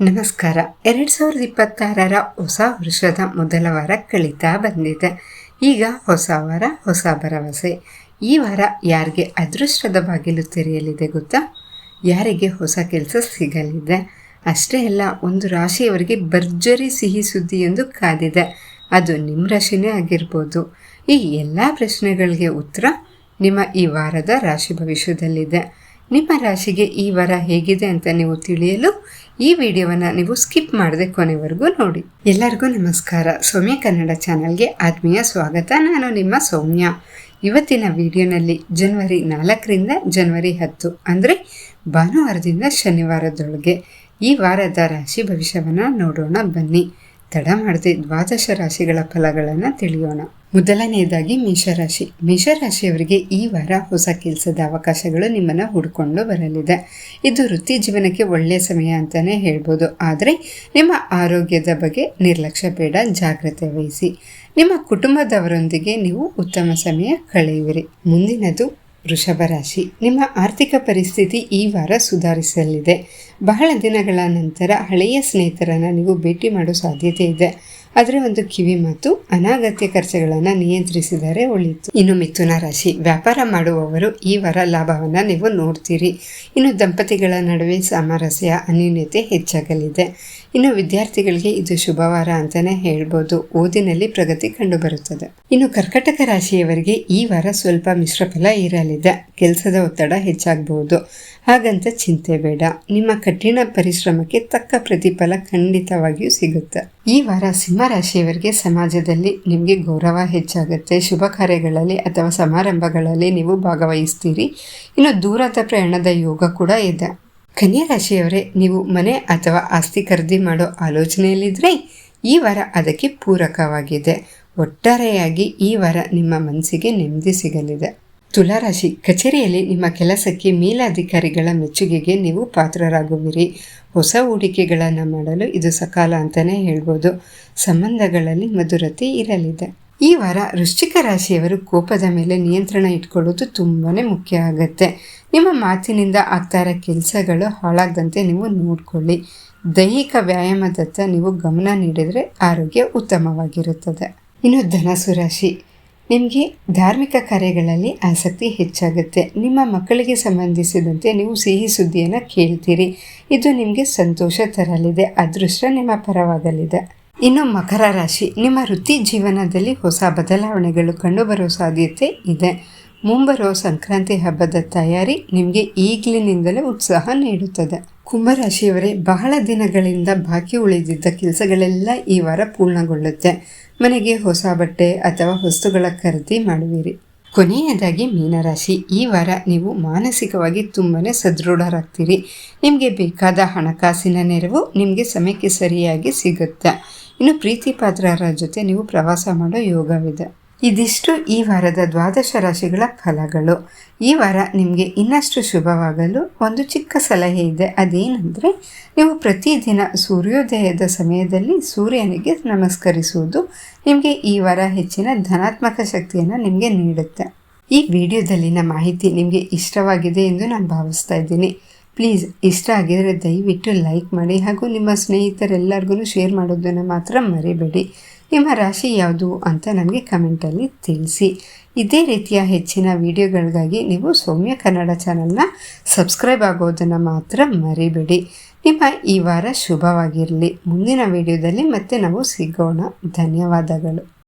ನಮಸ್ಕಾರ. ಎರಡು ಸಾವಿರದ ಇಪ್ಪತ್ತಾರರ ಹೊಸ ವರ್ಷದ ಮೊದಲ ವಾರ ಕಳೀತಾ ಬಂದಿದೆ. ಈಗ ಹೊಸ ವಾರ, ಹೊಸ ಭರವಸೆ. ಈ ವಾರ ಯಾರಿಗೆ ಅದೃಷ್ಟದ ಬಾಗಿಲು ತೆರೆಯಲಿದೆ ಗೊತ್ತಾ? ಯಾರಿಗೆ ಹೊಸ ಕೆಲಸ ಸಿಗಲಿದೆ? ಅಷ್ಟೇ ಅಲ್ಲ, ಒಂದು ರಾಶಿಯವರಿಗೆ ಭರ್ಜರಿ ಸಿಹಿ ಸುದ್ದಿ ಎಂದು ಕಾದಿದೆ. ಅದು ನಿಮ್ಮ ರಾಶಿನೇ ಆಗಿರ್ಬೋದು. ಈ ಎಲ್ಲ ಪ್ರಶ್ನೆಗಳಿಗೆ ಉತ್ತರ ನಿಮ್ಮ ಈ ವಾರದ ರಾಶಿ ಭವಿಷ್ಯದಲ್ಲಿದೆ. ನಿಮ್ಮ ರಾಶಿಗೆ ಈ ವಾರ ಹೇಗಿದೆ ಅಂತ ನೀವು ತಿಳಿಯಲು ಈ ವಿಡಿಯೋವನ್ನು ನೀವು ಸ್ಕಿಪ್ ಮಾಡದೆ ಕೊನೆವರೆಗೂ ನೋಡಿ. ಎಲ್ಲರಿಗೂ ನಮಸ್ಕಾರ. ಸೌಮ್ಯ ಕನ್ನಡ ಚಾನಲ್ಗೆ ಆತ್ಮೀಯ ಸ್ವಾಗತ. ನಾನು ನಿಮ್ಮ ಸೌಮ್ಯ. ಇವತ್ತಿನ ವಿಡಿಯೋನಲ್ಲಿ ಜನವರಿ ನಾಲ್ಕರಿಂದ ಜನವರಿ ಹತ್ತು, ಅಂದರೆ ಭಾನುವಾರದಿಂದ ಶನಿವಾರದೊಳಗೆ ಈ ವಾರದ ರಾಶಿ ಭವಿಷ್ಯವನ್ನು ನೋಡೋಣ ಬನ್ನಿ. ತಡ ಮಾಡದೆ ದ್ವಾದಶ ರಾಶಿಗಳ ಫಲಗಳನ್ನು ತಿಳಿಯೋಣ. ಮೊದಲನೆಯದಾಗಿ ಮೇಷರಾಶಿ. ಮೇಷರಾಶಿಯವರಿಗೆ ಈ ವಾರ ಹೊಸ ಕೆಲಸದ ಅವಕಾಶಗಳು ನಿಮ್ಮನ್ನು ಹುಡ್ಕೊಂಡು ಬರಲಿದೆ. ಇದು ವೃತ್ತಿ ಜೀವನಕ್ಕೆ ಒಳ್ಳೆಯ ಸಮಯ ಅಂತಲೇ ಹೇಳ್ಬೋದು. ಆದರೆ ನಿಮ್ಮ ಆರೋಗ್ಯದ ಬಗ್ಗೆ ನಿರ್ಲಕ್ಷ್ಯ ಬೇಡ, ಜಾಗ್ರತೆ ವಹಿಸಿ. ನಿಮ್ಮ ಕುಟುಂಬದವರೊಂದಿಗೆ ನೀವು ಉತ್ತಮ ಸಮಯ ಕಳೆಯುವಿರಿ. ಮುಂದಿನದು ವೃಷಭ ರಾಶಿ ನಿಮ್ಮ ಆರ್ಥಿಕ ಪರಿಸ್ಥಿತಿ ಈ ವಾರ ಸುಧಾರಿಸಲಿದೆ. ಬಹಳ ದಿನಗಳ ನಂತರ ಹಳೆಯ ಸ್ನೇಹಿತರನ್ನು ನೀವು ಭೇಟಿ ಮಾಡೋ ಸಾಧ್ಯತೆ ಇದೆ. ಆದರೆ ಒಂದು ಕಿವಿ ಮತ್ತು ಅನಾಗತ್ಯ ಖರ್ಚುಗಳನ್ನು ನಿಯಂತ್ರಿಸಿದರೆ ಒಳಿತು ಇನ್ನು ಮಿಥುನ ರಾಶಿ. ವ್ಯಾಪಾರ ಮಾಡುವವರು ಈ ವಾರ ಲಾಭವನ್ನು ನೀವು ನೋಡ್ತೀರಿ. ಇನ್ನು ದಂಪತಿಗಳ ನಡುವೆ ಸಾಮರಸ್ಯ, ಅನ್ಯೂನ್ಯತೆ ಹೆಚ್ಚಾಗಲಿದೆ. ಇನ್ನು ವಿದ್ಯಾರ್ಥಿಗಳಿಗೆ ಇದು ಶುಭವಾರ ಅಂತಲೇ ಹೇಳ್ಬೋದು. ಓದಿನಲ್ಲಿ ಪ್ರಗತಿ ಕಂಡುಬರುತ್ತದೆ. ಇನ್ನು ಕರ್ಕಟಕ ರಾಶಿಯವರಿಗೆ ಈ ವಾರ ಸ್ವಲ್ಪ ಮಿಶ್ರ ಫಲ ಇರಲಿದೆ ಕೆಲಸದ ಒತ್ತಡ ಹೆಚ್ಚಾಗಬಹುದು. ಹಾಗಂತ ಚಿಂತೆ ಬೇಡ. ನಿಮ್ಮ ಕಠಿಣ ಪರಿಶ್ರಮಕ್ಕೆ ತಕ್ಕ ಪ್ರತಿಫಲ ಖಂಡಿತವಾಗಿಯೂ ಸಿಗುತ್ತೆ. ಈ ವಾರ ಸಿಂಹ ರಾಶಿಯವರಿಗೆ ಸಮಾಜದಲ್ಲಿ ನಿಮಗೆ ಗೌರವ ಹೆಚ್ಚಾಗುತ್ತೆ. ಶುಭ ಕಾರ್ಯಗಳಲ್ಲಿ ಅಥವಾ ಸಮಾರಂಭಗಳಲ್ಲಿ ನೀವು ಭಾಗವಹಿಸ್ತೀರಿ. ಇನ್ನು ದೂರದ ಪ್ರಯಾಣದ ಯೋಗ ಕೂಡ ಇದೆ. ಕನ್ಯಾ ರಾಶಿಯವರೇ, ನೀವು ಮನೆ ಅಥವಾ ಆಸ್ತಿ ಖರೀದಿ ಮಾಡೋ ಆಲೋಚನೆಯಲ್ಲಿದ್ದರೆ ಈ ವಾರ ಅದಕ್ಕೆ ಪೂರಕವಾಗಿದೆ. ಒಟ್ಟಾರೆಯಾಗಿ ಈ ವಾರ ನಿಮ್ಮ ಮನಸ್ಸಿಗೆ ನೆಮ್ಮದಿ ಸಿಗಲಿದೆ. ತುಲಾರಾಶಿ, ಕಚೇರಿಯಲ್ಲಿ ನಿಮ್ಮ ಕೆಲಸಕ್ಕೆ ಮೇಲಾಧಿಕಾರಿಗಳ ಮೆಚ್ಚುಗೆಗೆ ನೀವು ಪಾತ್ರರಾಗುವಿರಿ. ಹೊಸ ಹೂಡಿಕೆಗಳನ್ನು ಮಾಡಲು ಇದು ಸಕಾಲ ಅಂತಲೇ ಹೇಳ್ಬೋದು. ಸಂಬಂಧಗಳಲ್ಲಿ ಮಧುರತೆ ಇರಲಿದೆ. ಈ ವಾರ ವೃಶ್ಚಿಕ ರಾಶಿಯವರು ಕೋಪದ ಮೇಲೆ ನಿಯಂತ್ರಣ ಇಟ್ಕೊಳ್ಳೋದು ತುಂಬಾ ಮುಖ್ಯ ಆಗುತ್ತೆ. ನಿಮ್ಮ ಮಾತಿನಿಂದ ಆಗ್ತಾ ಇರೋ ಕೆಲಸಗಳು ಹಾಳಾಗದಂತೆ ನೀವು ನೋಡಿಕೊಳ್ಳಿ. ದೈಹಿಕ ವ್ಯಾಯಾಮದತ್ತ ನೀವು ಗಮನ ನೀಡಿದರೆ ಆರೋಗ್ಯ ಉತ್ತಮವಾಗಿರುತ್ತದೆ. ಇನ್ನು ಧನಸು ರಾಶಿ ನಿಮಗೆ ಧಾರ್ಮಿಕ ಕಾರ್ಯಗಳಲ್ಲಿ ಆಸಕ್ತಿ ಹೆಚ್ಚಾಗುತ್ತೆ. ನಿಮ್ಮ ಮಕ್ಕಳಿಗೆ ಸಂಬಂಧಿಸಿದಂತೆ ನೀವು ಸಿಹಿ ಸುದ್ದಿಯನ್ನು ಕೇಳ್ತೀರಿ. ಇದು ನಿಮಗೆ ಸಂತೋಷ ತರಲಿದೆ. ಅದೃಷ್ಟ ನಿಮ್ಮ ಪರವಾಗಲಿದೆ. ಇನ್ನು ಮಕರ ರಾಶಿ. ನಿಮ್ಮ ವೃತ್ತಿ ಜೀವನದಲ್ಲಿ ಹೊಸ ಬದಲಾವಣೆಗಳು ಕಂಡುಬರುವ ಸಾಧ್ಯತೆ ಇದೆ. ಮುಂಬರುವ ಸಂಕ್ರಾಂತಿ ಹಬ್ಬದ ತಯಾರಿ ನಿಮಗೆ ಈಗಲಿನಿಂದಲೇ ಉತ್ಸಾಹ ನೀಡುತ್ತದೆ. ಕುಂಭರಾಶಿಯವರೇ, ಬಹಳ ದಿನಗಳಿಂದ ಬಾಕಿ ಉಳಿದಿದ್ದ ಕೆಲಸಗಳೆಲ್ಲ ಈ ವಾರ ಪೂರ್ಣಗೊಳ್ಳುತ್ತೆ. ಮನೆಗೆ ಹೊಸ ಬಟ್ಟೆ ಅಥವಾ ವಸ್ತುಗಳ ಖರೀದಿ ಮಾಡುವಿರಿ. ಕೊನೆಯದಾಗಿ ಮೀನರಾಶಿ. ಈ ವಾರ ನೀವು ಮಾನಸಿಕವಾಗಿ ತುಂಬಾ ಸದೃಢರಾಗ್ತೀರಿ. ನಿಮಗೆ ಬೇಕಾದ ಹಣಕಾಸಿನ ನೆರವು ನಿಮಗೆ ಸಮಯಕ್ಕೆ ಸರಿಯಾಗಿ ಸಿಗುತ್ತೆ. ಇನ್ನು ಪ್ರೀತಿ ಪಾತ್ರರ ಜೊತೆ ನೀವು ಪ್ರವಾಸ ಮಾಡೋ ಯೋಗವಿದೆ. ಇದಿಷ್ಟು ಈ ವಾರದ ದ್ವಾದಶ ರಾಶಿಗಳ ಫಲಗಳು. ಈ ವಾರ ನಿಮಗೆ ಇನ್ನಷ್ಟು ಶುಭವಾಗಲು ಒಂದು ಚಿಕ್ಕ ಸಲಹೆ ಇದೆ. ಅದೇನೆಂದರೆ, ನೀವು ಪ್ರತಿದಿನ ಸೂರ್ಯೋದಯದ ಸಮಯದಲ್ಲಿ ಸೂರ್ಯನಿಗೆ ನಮಸ್ಕರಿಸುವುದು ನಿಮಗೆ ಈ ವಾರ ಹೆಚ್ಚಿನ ಧನಾತ್ಮಕ ಶಕ್ತಿಯನ್ನು ನಿಮಗೆ ನೀಡುತ್ತೆ. ಈ ವಿಡಿಯೋದಲ್ಲಿನ ಮಾಹಿತಿ ನಿಮಗೆ ಇಷ್ಟವಾಗಿದೆ ಎಂದು ನಾನು ಭಾವಿಸ್ತಾ ಇದ್ದೀನಿ. ಪ್ಲೀಸ್, ಇಷ್ಟ ಆಗಿದರೆ ದಯವಿಟ್ಟು ಲೈಕ್ ಮಾಡಿ ಹಾಗೂ ನಿಮ್ಮ ಸ್ನೇಹಿತರೆಲ್ಲರಿಗೂ ಶೇರ್ ಮಾಡೋದನ್ನು ಮಾತ್ರ ಮರಿಬೇಡಿ. ನಿಮ್ಮ ರಾಶಿ ಯಾವುದು ಅಂತ ನನಗೆ ಕಮೆಂಟಲ್ಲಿ ತಿಳಿಸಿ. ಇದೇ ರೀತಿಯ ಹೆಚ್ಚಿನ ವಿಡಿಯೋಗಳಿಗಾಗಿ ನೀವು ಸೌಮ್ಯ ಕನ್ನಡ ಚಾನಲ್ನ ಸಬ್ಸ್ಕ್ರೈಬ್ ಆಗೋದನ್ನು ಮಾತ್ರ ಮರಿಬೇಡಿ. ನಿಮ್ಮ ಈ ವಾರ ಶುಭವಾಗಿರಲಿ. ಮುಂದಿನ ವಿಡಿಯೋದಲ್ಲಿ ಮತ್ತೆ ನಾವು ಸಿಗೋಣ. ಧನ್ಯವಾದಗಳು.